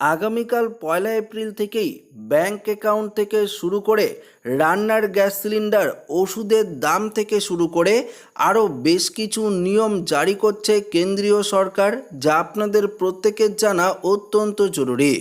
আগামীকাল পয়লা এপ্রিল থেকেই ব্যাংক অ্যাকাউন্ট থেকে শুরু করে রান্নার গ্যাস সিলিন্ডার, ওষুধের দাম থেকে শুরু করে আরও বেশ কিছু নিয়ম জারি করছে কেন্দ্রীয় সরকার, যা আপনাদের প্রত্যেকের জানা অত্যন্ত জরুরি।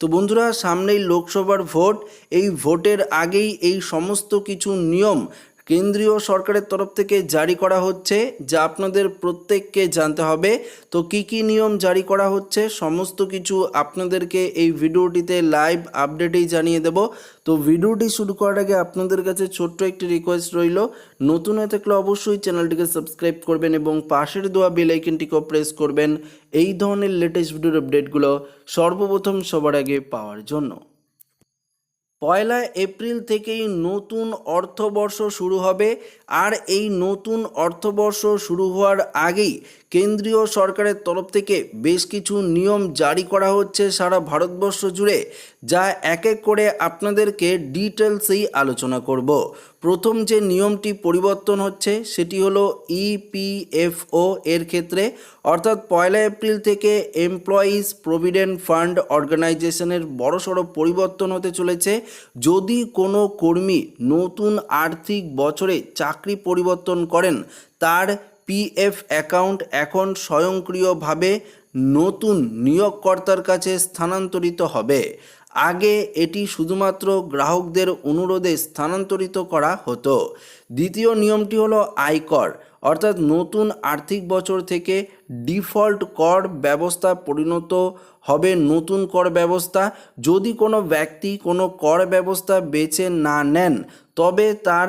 তো বন্ধুরা, সামনেই লোকসভার ভোট। এই ভোটের আগেই এই সমস্ত কিছু নিয়ম কেন্দ্রীয় সরকারের তরফ থেকে জারি করা হচ্ছে, যা আপনাদের প্রত্যেককে জানতে হবে। তো কি কি নিয়ম জারি করা হচ্ছে, সমস্ত কিছু আপনাদেরকে এই ভিডিওটিতে লাইভ আপডেটেই জানিয়ে দেব। তো ভিডিওটি শুরু করার আগে আপনাদের কাছে ছোট্ট একটি রিকোয়েস্ট রইল, নতুন হয়ে থাকলে অবশ্যই চ্যানেলটিকে সাবস্ক্রাইব করবেন এবং পাশের দেওয়া বেল আইকনটিকেও প্রেস করবেন। এই ধরনের লেটেস্ট ভিডিওর আপডেটগুলো সর্বপ্রথম সবার আগে পাওয়ার জন্য। পয়লা এপ্রিল থেকেই নতুন অর্থবর্ষ শুরু হবে। আর এই নতুন অর্থবর্ষ শুরু হওয়ার আগেই কেন্দ্রীয় সরকারের তরফ থেকে বেশ কিছু নিয়ম জারি করা হচ্ছে সারা ভারতবর্ষ জুড়ে, যা এক এক করে আপনাদেরকে ডিটেলসেই আলোচনা করব। প্রথম যে নিয়মটি পরিবর্তন হচ্ছে, সেটি হলো ইপিএফও এর ক্ষেত্রে, অর্থাৎ পয়লা এপ্রিল থেকে এমপ্লয়িজ প্রভিডেন্ট ফান্ড অর্গানাইজেশনের বড়সড় পরিবর্তন হতে চলেছে। যদি কোনো কর্মী নতুন আর্থিক বছরে চাকরি পরিবর্তন করেন, তার পিএফ অ্যাকাউন্ট এখন স্বয়ংক্রিয়ভাবে নতুন নিয়োগকর্তার কাছে স্থানান্তরিত হবে। আগে এটি শুধুমাত্র গ্রাহকদের অনুরোধে স্থানান্তরিত করা হতো। দ্বিতীয় নিয়মটি হলো আয়কর, অর্থাৎ নতুন আর্থিক বছর থেকে ডিফল্ট কর ব্যবস্থা পরিণত হবে নতুন কর ব্যবস্থা। যদি কোনো ব্যক্তি কোনো কর ব্যবস্থা বেছে না নেন, তবে তার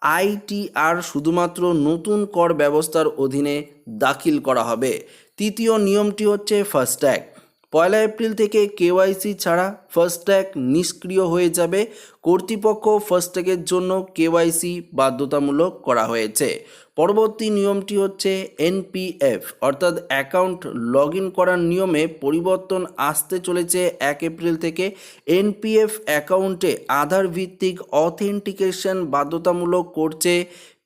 আইটিআর শুধুমাত্র নতুন কর ব্যবস্থার অধীনে দাখিল করা হবে। তৃতীয় নিয়মটি হচ্ছে ফাস্ট্যাগ। পয়লা এপ্রিল থেকে কেওয়াইসি ছাড়া ফাস্ট্যাগ নিষ্ক্রিয় হয়ে যাবে। কর্তৃপক্ষ ফাস্ট্যাগের জন্য কেওয়াইসি বাধ্যতামূলক করা হয়েছে। পরবর্তী নিয়মটি হচ্ছে এনপিএফ অর্থাৎ অ্যাকাউন্ট লগ করার নিয়মে পরিবর্তন আসতে চলেছে এক এপ্রিল থেকে। এনপিএফ অ্যাকাউন্টে আধার ভিত্তিক অথেন্টিকেশন বাধ্যতামূলক করছে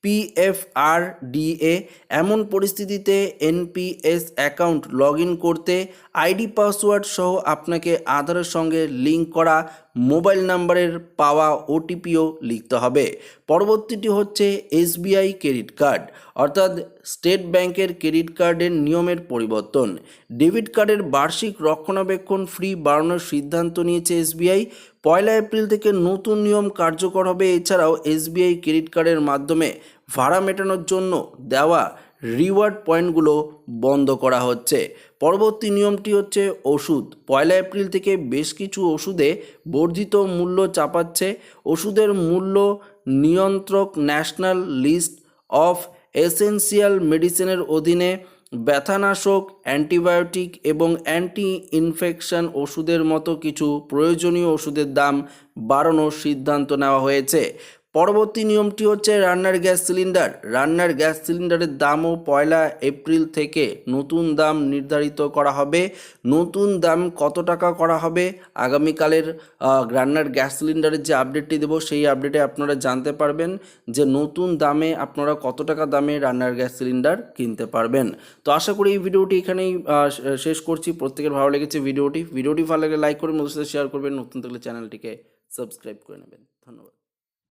পিএফআরডিএ এমন পরিস্থিতিতে এনপিএস অ্যাকাউন্ট লগ করতে আইডি পাসওয়ার্ড সহ আপনাকে আধারের সঙ্গে লিঙ্ক করা মোবাইল নাম্বারের পাওয়া ওটিপিও লিখতে হবে। পরবর্তীটি হচ্ছে এসবিআই ক্রেডিট কার্ড অর্থাৎ স্টেট ব্যাংকের ক্রেডিট কার্ডের নিয়মের পরিবর্তন। ডেবিট কার্ডের বার্ষিক রক্ষণাবেক্ষণ ফ্রি বাড়ানোর সিদ্ধান্ত নিয়েছে এসবিআই পয়লা এপ্রিল থেকে নতুন নিয়ম কার্যকর হবে। এছাড়াও এসবিআই ক্রেডিট কার্ডের মাধ্যমে ভাড়া মেটানোর জন্য দেওয়া রিওয়ার্ড পয়েন্টগুলো বন্ধ করা হচ্ছে। পরবর্তী নিয়মটি হচ্ছে ওষুধ। পয়লা এপ্রিল থেকে বেশ কিছু ওষুধে বর্ধিত মূল্য চাপাচ্ছে। ওষুধের মূল্য নিয়ন্ত্রক ন্যাশনাল লিস্ট অফ এসেন্সিয়াল মেডিসিনের অধীনে ব্যথানাশক, অ্যান্টিবায়োটিক এবং অ্যান্টি ইনফেকশন ওষুধের মতো কিছু প্রয়োজনীয় ওষুধের দাম বাড়ানোর সিদ্ধান্ত নেওয়া হয়েছে। পরবর্তী নিয়মটি হচ্ছে রান্নার গ্যাস সিলিন্ডার। রান্নার গ্যাস সিলিন্ডারের দামও পয়লা এপ্রিল থেকে নতুন দাম নির্ধারিত করা হবে। নতুন দাম কত টাকা করা হবে? আগামীকালের রান্নার গ্যাস সিলিন্ডারের যে আপডেটটি দেবো, সেই আপডেটে আপনারা জানতে পারবেন যে নতুন দামে আপনারা কত টাকা দামে রান্নার গ্যাস সিলিন্ডার কিনতে পারবেন। তো আশা করি এই ভিডিওটি এখানেই শেষ করছি। প্রত্যেকের ভালো লেগেছে ভিডিওটি। ভিডিওটি ভালো লাগলে লাইক করে মধ্যে সাথে শেয়ার করবেন। নতুন থাকলে চ্যানেলটিকে সাবস্ক্রাইব করে নেবেন। ধন্যবাদ।